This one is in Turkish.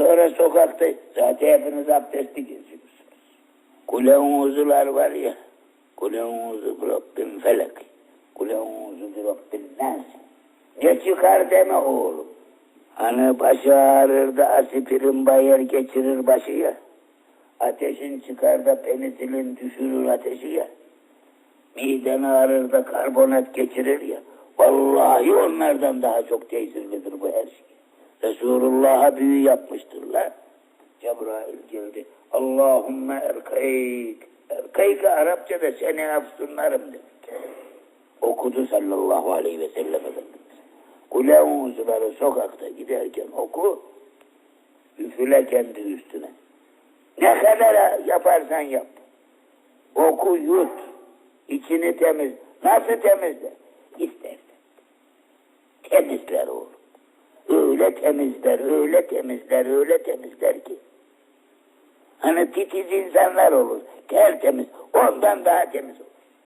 Sonra sokakta zaten hepiniz abdestli geziyorsunuz. Kulağınızlar var ya. Kulağınızı Rabbim felak. Kulağınızı Rabbim nas. Ne çıkar deme oğlum. Hani başı ağrır da aspirin bayır geçirir başı ya. Ateşin çıkar da penisilin düşürür ateşi ya. Miden ağrır da karbonat geçirir ya. Vallahi onlardan daha çok tesirlidir. Resulullah'a büyü yapmıştırlar. Cebrail geldi. Allahümme erkayk. Erkayk Arapçada seni afsunlarım demek. Okudu sallallahu aleyhi ve sellem Efendimiz. Kulağınızları sokakta giderken oku. Üfüle kendi üstüne. Ne kadar yaparsan yap. Oku yut. İçini temiz. Nasıl temizler? İstersen. Temizler oğlum. Öyle temizler, öyle temizler, öyle temizler ki. Hani titiz insanlar olur. Tertemiz. Ondan daha temiz olur.